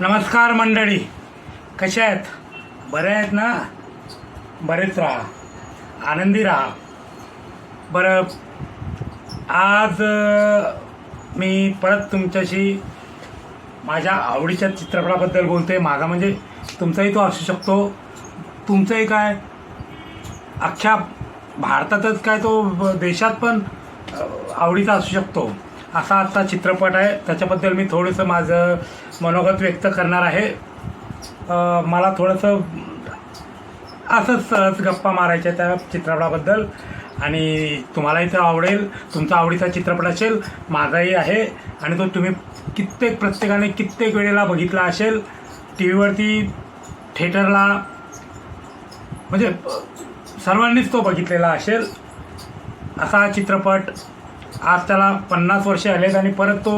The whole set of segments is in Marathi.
नमस्कार मंडळी. कशा आहेत? बरे आहेत ना? बरेच राहा. आनंदी राहा. बरं आज मी परत तुमच्याशी माझ्या आवडीच्या चित्रपटाबद्दल बोलते माझा म्हणजे तुमचाही तो असू शकतो. तुमचंही काय? अख्ख्या भारतातच काय तो देशात पण आवडीचा असू शकतो. असा आत्ता चित्रपट आहे. त्याच्याबद्दल मी थोडंसं माझं मनोगत व्यक्त करणार आहे. मला थोडंसं असंच सहज गप्पा मारायच्या त्या चित्रपटाबद्दल. आणि तुम्हालाही ते आवडेल. तुमचा आवडीचा चित्रपट असेल माझाही आहे. आणि तो तुम्ही कित्येक प्रत्येकाने कित्येक वेळेला बघितला असेल. टी व्हीवरती थिएटरला म्हणजे सर्वांनीच तो बघितलेला असेल. असा चित्रपट आज त्याला पन्नास वर्षे आलेत आणि परत तो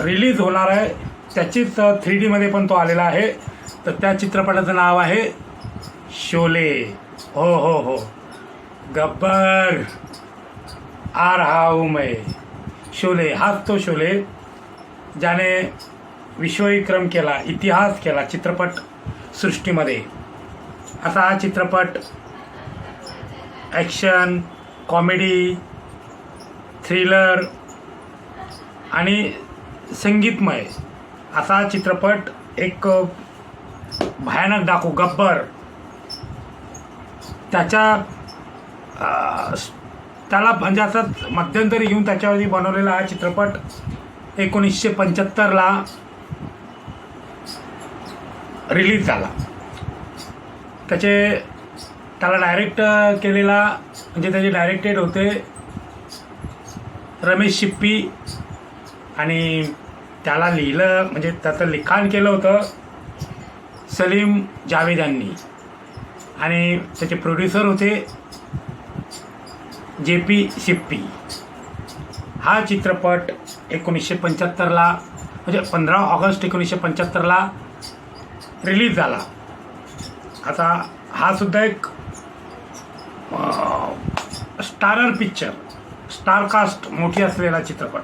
रिलीज होणार आहे. त्याचीच थ्री डीमध्ये पण तो आलेला आहे. तर त्या चित्रपटाचं नाव आहे शोले. हो हो हो. गब्बर. आ रहा हूं मैं शोले. हाच तो शोले ज्याने विश्वविक्रम केला इतिहास केला चित्रपट सृष्टीमध्ये. असा हा चित्रपट ॲक्शन कॉमेडी थ्रिलर आणि संगीतमय. असा चित्रपट एक भयानक डाकू गब्बर. त्याच्या त्याला म्हणजे असा मध्यंतरी घेऊन त्याच्यावरती बनवलेला हा चित्रपट एकोणीसशे पंच्याहत्तरला रिलीज झाला. त्याचे त्याला डायरेक्ट केलेला म्हणजे त्याचे डायरेक्टेड होते रमेश शिप्पी आणि त्याला लिहिलं म्हणजे त्याचं लिखाण केलं होतं सलीम जावेद यांनी. आणि त्याचे प्रोड्युसर होते जे पी शिप्पी. हा चित्रपट एकोणीसशे पंच्याहत्तरला म्हणजे पंधरा ऑगस्ट एकोणीसशे पंच्याहत्तरला रिलीज झाला. आता हा सुद्धा एक स्टारर पिक्चर स्टारकास्ट मोठी असलेला चित्रपट.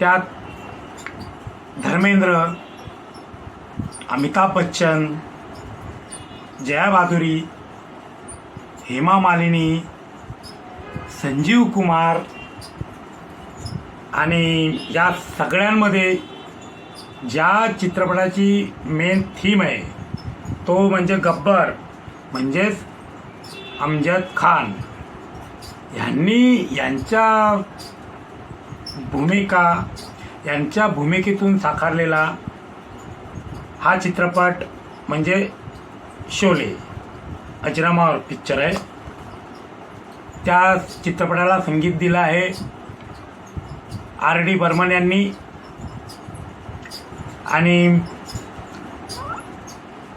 त्यात धर्मेंद्र अमिताभ बच्चन जया भादुरी हेमा मालिनी संजीव कुमार आणि या सगळ्यांमध्ये ज्या चित्रपटाची मेन थीम आहे तो म्हणजे गब्बर म्हणजेच अमजद खान. यांनी यांच्या भूमिका यांच्या भूमिकेतून साकारलेला हा चित्रपट म्हणजे शोले अजरामावर पिक्चर आहे. त्या चित्रपटाला संगीत दिलं आहे आर डी बर्मन यांनी आणि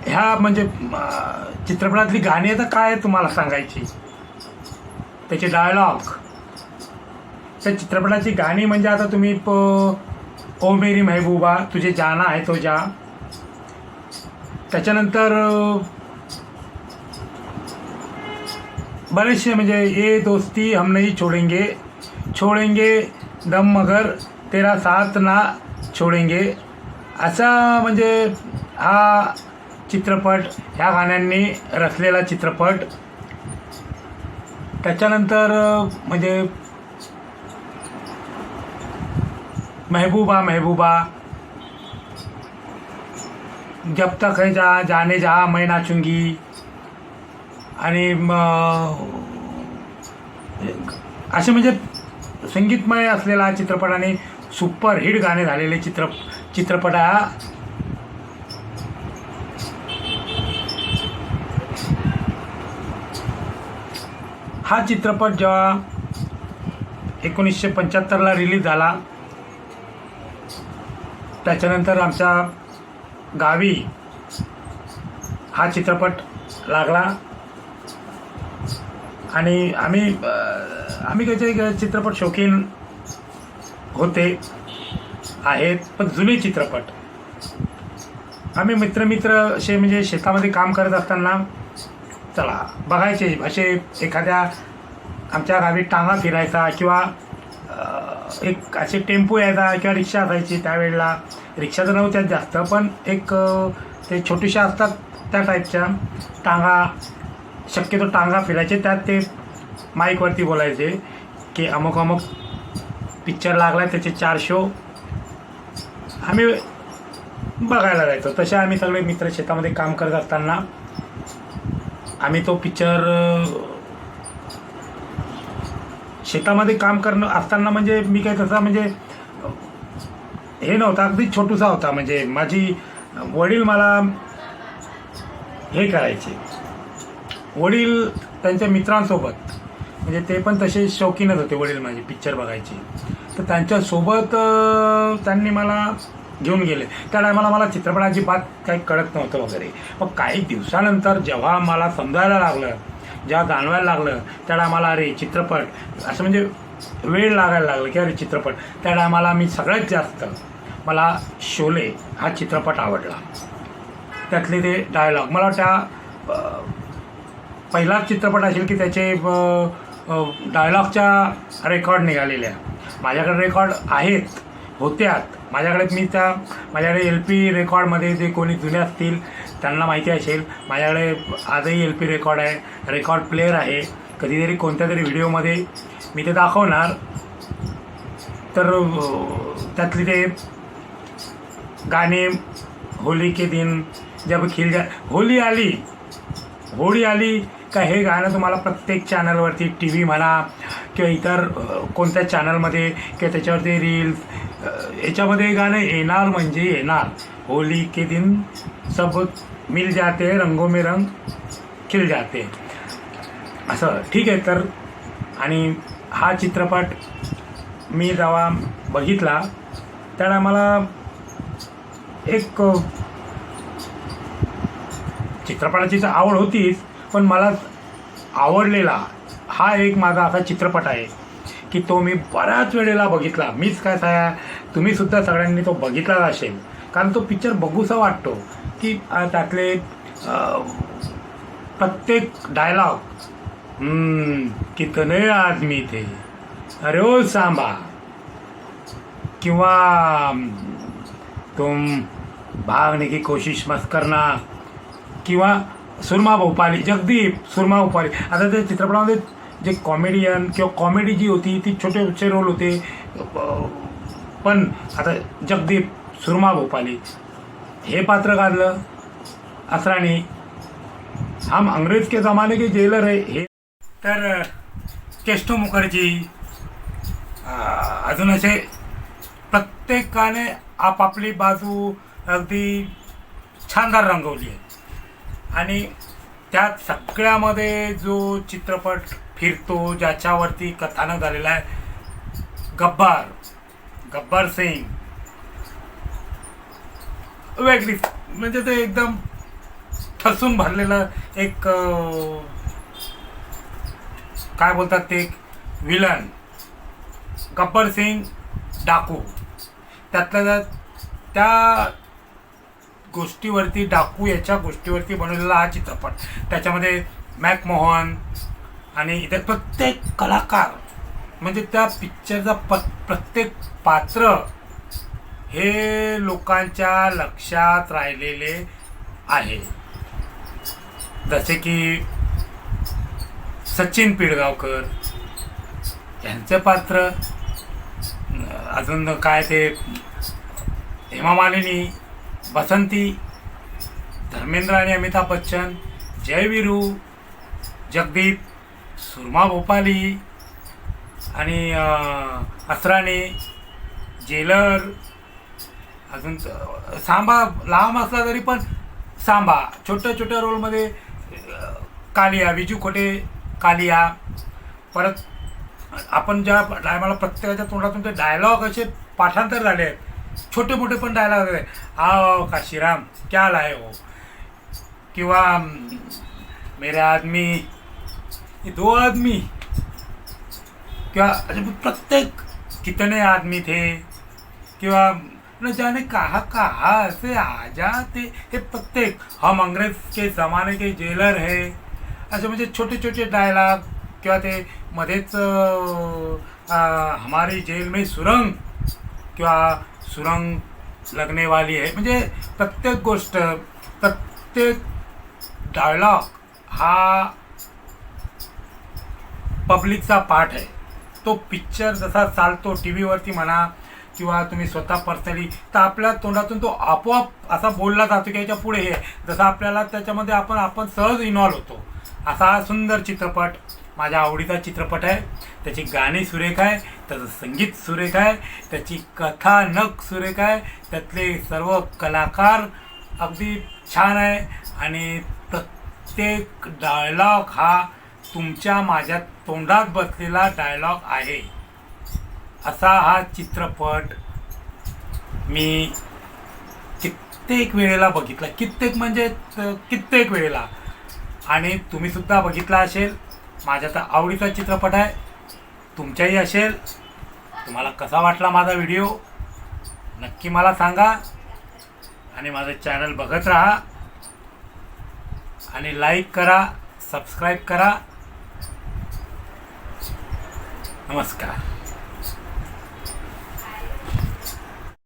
ह्या म्हणजे चित्रपटातली गाणी तर काय तुम्हाला सांगायची? त्याचे डायलॉग त्या चित्रपटाची गाणी म्हणजे आता तुम्ही प ओ मेरी महबूबा तुझे जाना आहे तो जा. त्याच्यानंतर बरेचसे म्हणजे ये दोस्ती हम नहीं छोडेंगे. छोडेंगे दम मगर तेरा साथ ना छोडेंगे. असा म्हणजे हा चित्रपट ह्या गाण्यांनी रचलेला चित्रपट. त्याच्यानंतर म्हणजे महबूबा महबूबा। जब तक है जा जाने जा मैं नाचूंगी आणि असे म्हणजे संगीतमय असलेला हा चित्रपट आणि सुपर हिट गाणे झालेले चित्र चित्रपट हा. हा चित्रपट जेव्हा एकोणीसशे पंच्याहत्तरला रिलीज झाला त्याच्यानंतर आमच्या गावी हा चित्रपट लागला. आणि आम्ही आम्ही त्याचे चित्रपट शौकीन होते आहेत पण जुने चित्रपट. आम्ही मित्रमित्र असे म्हणजे शेतामध्ये काम करत असताना चला बघायचे असे एखाद्या आमच्या गावी टांगा फिरायचा किंवा एक असे टेम्पो यायचा किंवा रिक्षा असायची त्यावेळेला रिक्षा तर नव्हत्याच जास्त पण एक ते छोटीशा असतात त्या टाईपच्या टांगा शक्यतो टांगा फिरायचे त्यात ते माईकवरती बोलायचे की अमुक अमुक पिक्चर लागला त्याचे चार शो आम्ही बघायला जायचो. तसे आम्ही सगळे मित्र शेतामध्ये काम करत असताना आम्ही तो पिक्चर शेतामध्ये काम करणं असताना म्हणजे मी काय तसा म्हणजे हे नव्हता अगदी छोटूसा होता. म्हणजे माझी वडील मला हे करायचे. वडील त्यांच्या मित्रांसोबत म्हणजे ते पण तसे शौकीनच होते वडील माझे पिक्चर बघायचे. तर त्यांच्यासोबत त्यांनी मला घेऊन गेले. त्या टायमाला मला चित्रपटाची बात काही कळत नव्हतं वगैरे. मग काही दिवसानंतर जेव्हा मला समजायला लागलं जेव्हा जाणवायला लागलं त्या टायमाला अरे चित्रपट असं म्हणजे वेळ लागायला लागलं की अरे चित्रपट. त्या टायमाला मी सगळ्यात जास्त मला शोले हा चित्रपट आवडला. त्यातले ते डायलॉग मला त्या पहिलाच चित्रपट असेल की त्याचे डायलॉगच्या रेकॉर्ड निघालेल्या. माझ्याकडे रेकॉर्ड आहेत होत्यात. माझ्याकडे मी त्या माझ्याकडे एल पी रेकॉर्डमध्ये जे कोणी जुने असतील त्यांना माहिती असेल. माझ्याकडे आजही एल पी रेकॉर्ड आहे. रेकॉर्ड प्लेअर आहे. कधीतरी कोणत्या तरी व्हिडिओमध्ये मी ते दाखवणार. तर त्यातले त्यातली ते गाणे होली के दिन जब खिल जा होली आली. होळी आली का हे गाणं तुम्हाला प्रत्येक चॅनलवरती टी व्ही म्हणा किंवा इतर कोणत्या चॅनलमध्ये किंवा त्याच्यावरती रील्स याच्यामध्ये गाणं येणार म्हणजे येणार. होली के दिन सब मिल जाते रंगो में रंग खिल जाते. असं ठीक आहे तर आणि हा चित्रपट मी जेव्हा बघितला त्याला मला एक चित्रपटाची तर आवड होतीच पण मला आवडलेला हा एक माझा असा चित्रपट आहे की तो मी बऱ्याच वेळेला बघितला. मीच काय साया तुम्ही सुद्धा सगळ्यांनी तो बघितलाच असेल. कारण तो पिक्चर बघूसा वाटतो की त्यातले प्रत्येक डायलॉग कितने आदमी थे? अरे ओ सांबा किंवा तुम भागने की कोशिश मत करना किंवा सुरमा भोपाली जगदीप सुरमा भोपाली. आता त्या चित्रपटामध्ये जे कॉमेडियन किंवा कॉमेडी जी होती ती छोटे छोटे रोल होते. पण आता जगदीप सुरमा भोपाली हे पात्र गाजलं. असरानी हम अंग्रेज के ज़माने के जेलर आहे हे. तर चेष्टो मुखर्जी अजून असे प्रत्येकाने आपापली बाजू अगदी छानदार रंगवली आहे. आणि त्यात सगळ्यामध्ये जो चित्रपट फिरतो ज्याच्यावरती कथानक झालेलं आहे. गब्बार गब्बार सिंग. वेगळी म्हणजे ते एकदम ठसून भरलेलं एक काय बोलतात ते एक विलन. गब्बर सिंग डाकू. त्यातल्या त्या त्या गोष्टीवरती डाकू याच्या गोष्टीवरती बनवलेला हा चित्रपट. त्याच्यामध्ये मॅकमोहन आणि इथे प्रत्येक कलाकार म्हणजे त्या पिक्चरचा प प्रत्येक पात्र हे लोकांच्या लक्षात राहिलेले आहे. जसे की सचिन पिळगावकर यांचं पात्र अजून काय ते हेमा मालिनी बसंती धर्मेंद्र आणि अमिताभ बच्चन जयवीरू जगदीप सुरमा भोपाली आणि अं, असराणे जेलर अजून सांबा लांब असला तरी पण सांबा छोट्या छोट्या रोलमध्ये कालिया विजू खोटे कालिया. परत आपण ज्या टायमाला प्रत्येकाच्या तोंडातून ते डायलॉग असे पाठांतर झाले आहेत. छोटे मोठे पण डायलॉग आहे आओ काशीराम क्या लाय हो? किंवा मेरे आदमी ये दो आदमी. किंवा असे प्रत्येक कितने आदमी थे? किंवा न जाने कहा कहा से आ जाते. हे प्रत्येक हम अंग्रेज के जमाने के जेलर है. असे म्हणजे छोटे छोटे डायलॉग किंवा ते मध्येच हमारी जेल में सुरंग किंवा सुरंग लगने वाली आहे म्हणजे प्रत्येक गोष्ट प्रत्येक डायलॉग हा पब्लिकचा पार्ट आहे. तो पिक्चर जसा चालतो टी व्हीवरती म्हणा किंवा तुम्ही स्वतः पर्सनली तर आपल्या तोंडातून तो आपोआप असा बोलला जातो की याच्यापुढे हे जसं आपल्याला त्याच्यामध्ये आपण आपण सहज इन्व्हॉल्व होतो. असा हा सुंदर चित्रपट माझ्या आवडीचा चित्रपट आहे. त्याची गाणी सुरेख आहे त्याचं संगीत सुरेख आहे त्याची कथानक सुरेख आहे त्यातले सर्व कलाकार अगदी छान आहे. आणि प्रत्येक डायलॉग हा तुमच्या माझ्या तोंडात बसलेला डायलॉग आहे. असा हा चित्रपट मी कित्येक वेळेला बघितला. कित्येक म्हणजे कित्येक वेळेला. आणि तुम्हीसुद्धा बघितला असेल. माझ्या तर आवडीचा चित्रपट आहे. तुमच्याही असेल. तुम्हाला कसा वाटला माझा व्हिडिओ नक्की मला सांगा. आणि माझं चॅनल बघत राहा. आणि लाईक करा सबस्क्राईब करा. नमस्कार